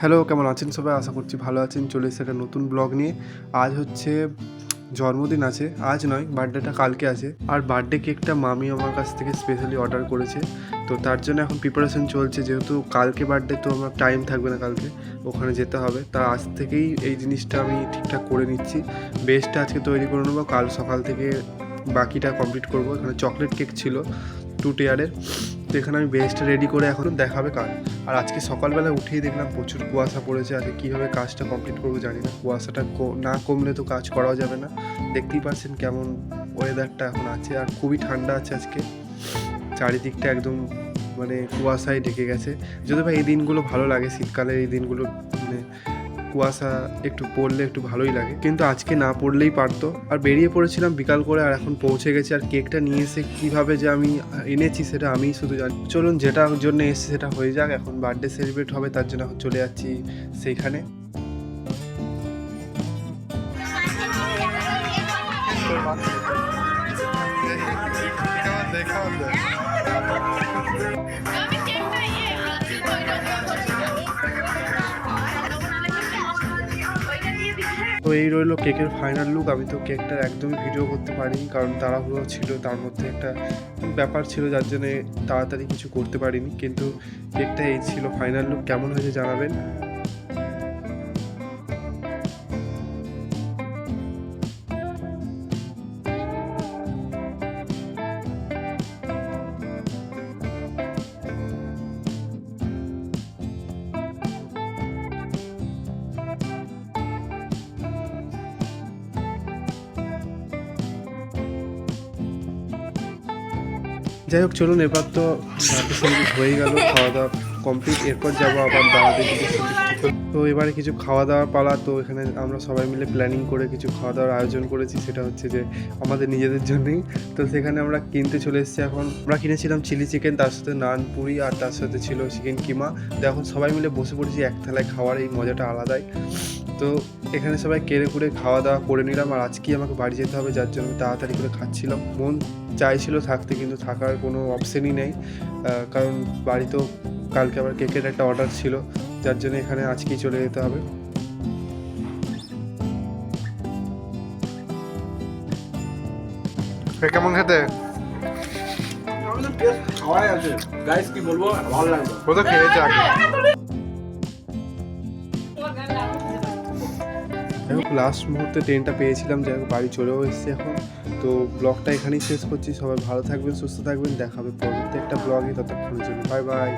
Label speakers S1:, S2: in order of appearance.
S1: Hello, কেমন আছেন সবাই? আশা করছি ভালো আছেন। চলে এসে একটা নতুন ব্লগ নিয়ে। আজ হচ্ছে জন্মদিন আছে। আজ নয় বার্থডেটা কালকে আছে। আর বার্থডে কেকটা মামি আমার কাছ থেকে স্পেশালি অর্ডার করেছে। তো তার জন্য এখন প্রিপারেশন চলছে। যেহেতু কালকে বার্থডে তো আমার টাইম থাকবে না কালকে। ওখানে যেতে হবে। তার আজ থেকেই এই জিনিসটা আমি ঠিকঠাক করে নিচ্ছি। বেস্টটা আজকে তৈরি করে নেব। কাল সকাল থেকে বাকিটা কমপ্লিট করব। এখানে চকলেট কেক ছিল টু টিয়ারের তো এখানে আমি বেস্টটা রেডি করে এখন দেখাবে কাজ আর আজকে সকালবেলা উঠেই দেখলাম প্রচুর কুয়াশা পড়েছে আজকে কীভাবে কাজটা কমপ্লিট করব জানি না। কুয়াশাটা না কমলে তো কাজ করাও যাবে না। দেখতেই পাচ্ছেন কেমন ওয়েদারটা এখন আছে, আর খুবই ঠান্ডা আছে আজকে। চারিদিকটা একদম মানে কুয়াশায় ঢেকে গেছে। যদি ভাই এই দিনগুলো ভালো লাগে শীতকালে এই দিনগুলো কুয়াশা একটু পড়লে একটু ভালোই লাগে। কিন্তু আজকে না পড়লেই পারতো। আর বেরিয়ে পড়েছিলাম বিকাল করে আর এখন পৌঁছে গেছি আর কেকটা নিয়ে এসে কীভাবে যে আমি এনেছি সেটা আমিই শুধু জানি। চলুন যেটার জন্য এসে সেটা হয়ে যাক। এখন বার্থডে সেলিব্রেট হবে, তার জন্য চলে যাচ্ছি সেইখানে। তো এই রইল কেকের ফাইনাল লুক আমি তো কেকটার একদমই ভিডিও করতে পারিনি, কারণ তাড়াহুড়ো ছিল, তার মধ্যে একটা ব্যাপার ছিল যার জন্য তাড়াতাড়ি কিছু করতে পারিনি। কিন্তু কেকটা এই ছিল ফাইনাল লুক কেমন হয়েছে জানাবেন? যাই হোক, চলুন, এবার তো হয়ে গেল খাওয়া দাওয়া কমপ্লিট এরপর যাব আবার দাওয়াতে তো এবারে কিছু খাওয়া দাওয়া পালা, তো এখানে আমরা সবাই মিলে প্ল্যানিং করে কিছু খাওয়া দাওয়ার আয়োজন করেছি। সেটা হচ্ছে যে, আমাদের নিজেদের জন্যই। তো সেখানে আমরা কিনতে চলে এসেছি এখন। আমরা কিনেছিলাম চিলি চিকেন তার সাথে নান পুরি আর তার সাথে ছিল চিকেন কিমা তো এখন সবাই মিলে বসে পড়েছি, এক থালায় খাওয়ার, এই মজাটা আলাদাই। তো এখানে সবাই কেড়ে কুড়ে খাওয়া দাওয়া করে নিলাম আর আজকেই আমাকে বাড়ি যেতে হবে যার জন্য আমি তাড়াতাড়ি করে খাচ্ছিলাম। মন চাইছিল থাকতে কিন্তু থাকার কোনো অপশনই নেই কারণ বাড়িতেও কালকে আবার কেকের একটা অর্ডার ছিল যার জন্য এখানে আজকেই চলে যেতে হবে। কেমন খেতে?
S2: খাওয়াই আছে। গাইস কি বলব? ভালো লাগবে
S1: ও তো খেয়েছে আগে? যাই হোক লাস্ট মুহূর্তে ট্রেনটা পেয়েছিলাম, যাই হোক, বাড়ি চলেও এসেছি এখন। তো ব্লগটা এখানেই শেষ করছি, সবাই ভালো থাকবেন, সুস্থ থাকবেন, দেখাবে পরবর্তী একটা ব্লগে ততক্ষণের জন্য বাই বাই